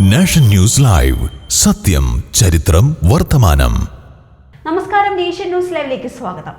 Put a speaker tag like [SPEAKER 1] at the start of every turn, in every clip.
[SPEAKER 1] Nation news live. സത്യം ചരിത്രം വർത്തമാനം.
[SPEAKER 2] നമസ്കാരം നേഷ്യൻ ന്യൂസ് ലൈവിലേക്ക് സ്വാഗതം.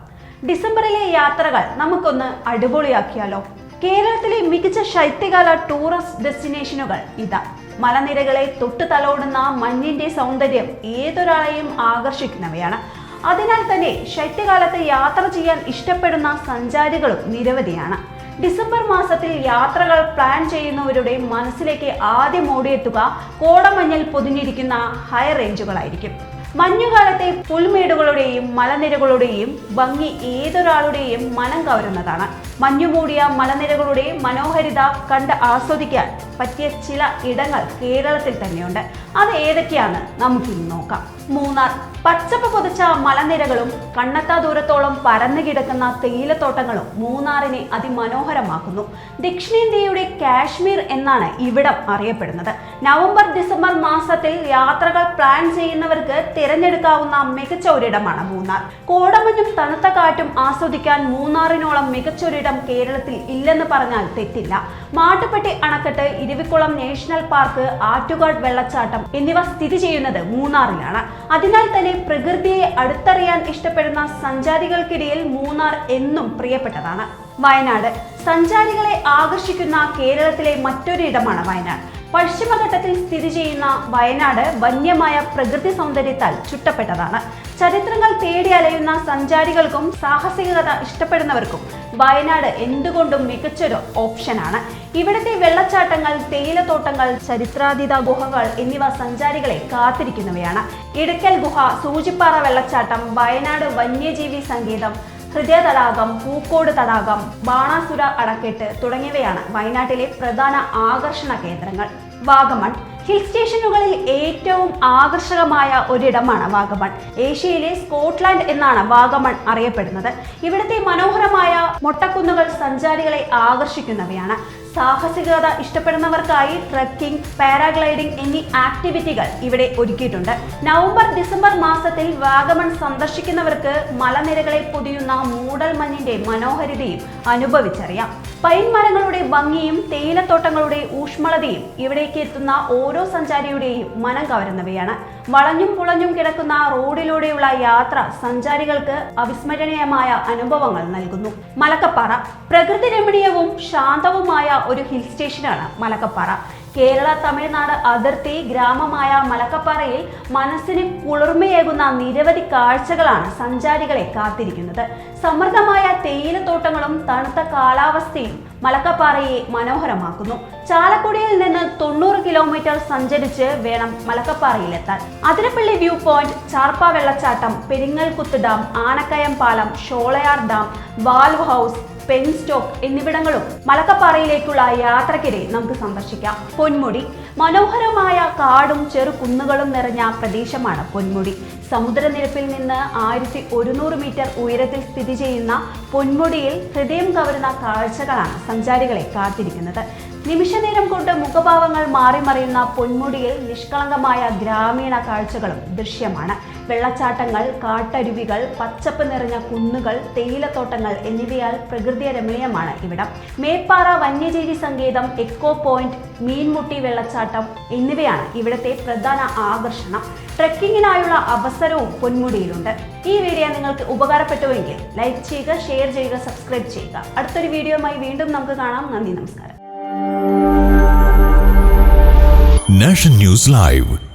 [SPEAKER 2] ഡിസംബറിലെ യാത്രകൾ നമുക്കൊന്ന് അടിപൊളിയാക്കിയാലോ? കേരളത്തിലെ മികച്ച ശൈത്യകാല ടൂറിസ്റ്റ് ഡെസ്റ്റിനേഷനുകൾ ഇതാ. മലനിരകളെ തൊട്ടു തലോടുന്ന മഞ്ഞിന്റെ സൗന്ദര്യം ഏതൊരാളെയും ആകർഷിക്കുന്നവയാണ്. അതിനാൽ തന്നെ ശൈത്യകാലത്ത് യാത്ര ചെയ്യാൻ ഇഷ്ടപ്പെടുന്ന സഞ്ചാരികളും നിരവധിയാണ്. ഡിസംബർ മാസത്തിൽ യാത്രകൾ പ്ലാൻ ചെയ്യുന്നവരുടെ മനസ്സിലേക്ക് ആദ്യം ഓടിയെത്തുക കോടമഞ്ഞിൽ പൊതിഞ്ഞിരിക്കുന്ന ഹൈ റേഞ്ചുകളായിരിക്കും മഞ്ഞുകാലത്തെ പുൽമേടുകളുടെയും മലനിരകളുടെയും ഭംഗി ഏതൊരാളുടെയും മനം കവരുന്നതാണ്. മഞ്ഞുമൂടിയ മലനിരകളുടെ മനോഹരിത കണ്ട് ആസ്വദിക്കാൻ പറ്റിയ ചില ഇടങ്ങൾ കേരളത്തിൽ തന്നെയുണ്ട്. അത് ഏതൊക്കെയാണ്? നമുക്കിന്ന് നോക്കാം. മൂന്നാർ. പച്ചപ്പ് പൊതിച്ച മലനിരകളും കണ്ണത്താ ദൂരത്തോളം പരന്നു കിടക്കുന്ന തേയിലത്തോട്ടങ്ങളും മൂന്നാറിനെ അതിമനോഹരമാക്കുന്നു. ദക്ഷിണേന്ത്യയുടെ കാശ്മീർ എന്നാണ് ഇവിടം അറിയപ്പെടുന്നത്. നവംബർ ഡിസംബർ മാസത്തിൽ യാത്രകൾ പ്ലാൻ ചെയ്യുന്നവർക്ക് തിരഞ്ഞെടുക്കാവുന്ന മികച്ച ഒരിടമാണ് മൂന്നാർ. കോടമഞ്ഞും തണുത്ത കാറ്റും ആസ്വദിക്കാൻ മൂന്നാറിനോളം മികച്ച ഒരിടം കേരളത്തിൽ ഇല്ലെന്ന് പറഞ്ഞാൽ തെറ്റില്ല. മാട്ടുപ്പെട്ടി അണക്കെട്ട് ഇരുവിക്കുളം നാഷണൽ പാർക്ക് ആറ്റുകാട് വെള്ളച്ചാട്ടം എന്നിവ സ്ഥിതി ചെയ്യുന്നത് മൂന്നാറിലാണ്. അതിനാൽ തന്നെ പ്രകൃതിയെ അടുത്തറിയാൻ ഇഷ്ടപ്പെടുന്ന സഞ്ചാരികൾക്കിടയിൽ മൂന്നാർ എന്നും പ്രിയപ്പെട്ടതാണ്. വയനാട്. സഞ്ചാരികളെ ആകർഷിക്കുന്ന കേരളത്തിലെ മറ്റൊരു ഇടമാണ് വയനാട്. പശ്ചിമഘട്ടത്തിൽ സ്ഥിതി ചെയ്യുന്ന വയനാട് വന്യമായ പ്രകൃതി സൗന്ദര്യത്താൽ ചുറ്റപ്പെട്ടതാണ് ചരിത്രങ്ങൾ തേടി അലയുന്ന സഞ്ചാരികൾക്കും സാഹസികത ഇഷ്ടപ്പെടുന്നവർക്കും വയനാട് എന്തുകൊണ്ടും മികച്ചൊരു ഓപ്ഷനാണ്. ഇവിടുത്തെ വെള്ളച്ചാട്ടങ്ങൾ തേയിലത്തോട്ടങ്ങൾ ചരിത്രാതീത ഗുഹകൾ എന്നിവ സഞ്ചാരികളെ കാത്തിരിക്കുന്നവയാണ്. ഇടയ്ക്കൽ ഗുഹ സൂചിപ്പാറ വെള്ളച്ചാട്ടം വയനാട് വന്യജീവി സങ്കേതം ഹൃദയ തടാകം പൂക്കോട് തടാകം ബാണാസുര അടക്കെട്ട് തുടങ്ങിയവയാണ് വയനാട്ടിലെ പ്രധാന ആകർഷണ കേന്ദ്രങ്ങൾ. വാഗമൺ ഹിൽ സ്റ്റേഷനുകളിൽ ഏറ്റവും ആകർഷകമായ ഒരിടമാണ് വാഗമൺ. ഏഷ്യയിലെ സ്കോട്ട്ലാൻഡ് എന്നാണ് വാഗമൺ അറിയപ്പെടുന്നത്. ഇവിടുത്തെ മനോഹരമായ മൊട്ടക്കുന്നുകൾ സഞ്ചാരികളെ ആകർഷിക്കുന്നവയാണ്. സാഹസികത ഇഷ്ടപ്പെടുന്നവർക്കായി ട്രക്കിംഗ് പാരാഗ്ലൈഡിംഗ് എന്നീ ആക്ടിവിറ്റികൾ ഇവിടെ ഒരുക്കിയിട്ടുണ്ട്. നവംബർ ഡിസംബർ മാസത്തിൽ വാഗമൺ സന്ദർശിക്കുന്നവർക്ക് മലനിരകളെ പൊതിയുന്ന മൂടൽ മഞ്ഞിന്റെ മനോഹരിതയും അനുഭവിച്ചറിയാം. പൈൻ മരങ്ങളുടെ ഭംഗിയും തേയിലത്തോട്ടങ്ങളുടെ ഊഷ്മളതയും ഇവിടേക്ക് എത്തുന്ന ഓരോ സഞ്ചാരിയുടെയും മനം കവരുന്നവയാണ്. വളഞ്ഞും പുളഞ്ഞും കിടക്കുന്ന റോഡിലൂടെയുള്ള യാത്ര സഞ്ചാരികൾക്ക് അവിസ്മരണീയമായ അനുഭവങ്ങൾ നൽകുന്നു. മലക്കപ്പാറ. പ്രകൃതി രമണീയവും ശാന്തവുമായ ഒരു ഹിൽ സ്റ്റേഷനാണ് മലക്കപ്പാറ. കേരള തമിഴ്നാട് അതിർത്തി ഗ്രാമമായ മലക്കപ്പാറയിൽ മനസ്സിന് കുളിർമയേകുന്ന നിരവധി കാഴ്ചകളാണ് സഞ്ചാരികളെ കാത്തിരിക്കുന്നത്. സമൃദ്ധമായ തേയിലത്തോട്ടങ്ങളും തണുത്ത കാലാവസ്ഥയും മലക്കപ്പാറയെ മനോഹരമാക്കുന്നു. ചാലക്കുടിയിൽ നിന്ന് തൊണ്ണൂറ് കിലോമീറ്റർ സഞ്ചരിച്ച് വേണം മലക്കപ്പാറയിലെത്താൻ. അതിരപ്പള്ളി വ്യൂ പോയിന്റ് ചാർപ്പ വെള്ളച്ചാട്ടം പെരിങ്ങൽകുത്ത് ഡാം ആനക്കയം പാലം Sholayar dam valve house penstock എന്നിവിടങ്ങളും മലക്കപ്പാറയിലേക്കുള്ള യാത്രക്കിടെ നമുക്ക് സന്ദർശിക്കാം. പൊന്മുടി. മനോഹരമായ കാടും ചെറു കുന്നുകളും നിറഞ്ഞ പ്രദേശമാണ് പൊന്മുടി. സമുദ്രനിരപ്പിൽ നിന്ന് ആയിരത്തി ഒരുന്നൂറ് മീറ്റർ ഉയരത്തിൽ സ്ഥിതി ചെയ്യുന്ന പൊന്മുടിയിൽ ഹൃദയം കവരുന്ന കാഴ്ചകളാണ് സഞ്ചാരികളെ കാത്തിരിക്കുന്നത്. നിമിഷനേരം കൊണ്ട് മുഖഭാവങ്ങൾ മാറി മറിയുന്ന പൊന്മുടിയിൽ നിഷ്കളങ്കമായ ഗ്രാമീണ കാഴ്ചകളും ദൃശ്യമാണ്. വെള്ളച്ചാട്ടങ്ങൾ കാട്ടരുവികൾ പച്ചപ്പ് നിറഞ്ഞ കുന്നുകൾ തേയിലത്തോട്ടങ്ങൾ എന്നിവയാൽ പ്രകൃതി രമണീയമാണ് ഇവിടം. മേപ്പാറ വന്യജീവി സങ്കേതം എക്കോ പോയിന്റ് മീൻമുട്ടി വെള്ളച്ചാട്ടം എന്നിവയാണ് ഇവിടുത്തെ പ്രധാന ആകർഷണം. ട്രക്കിങ്ങിനായുള്ള അവസരവും പൊന്മുടിയിലുണ്ട്. ഈ വീഡിയോ നിങ്ങൾക്ക് ഉപകാരപ്പെട്ടുവെങ്കിൽ ലൈക്ക് ചെയ്യുക ഷെയർ ചെയ്യുക സബ്സ്ക്രൈബ് ചെയ്യുക. അടുത്തൊരു വീഡിയോയുമായി വീണ്ടും നമുക്ക് കാണാം. നന്ദി നമസ്കാരം.
[SPEAKER 1] Nation news live.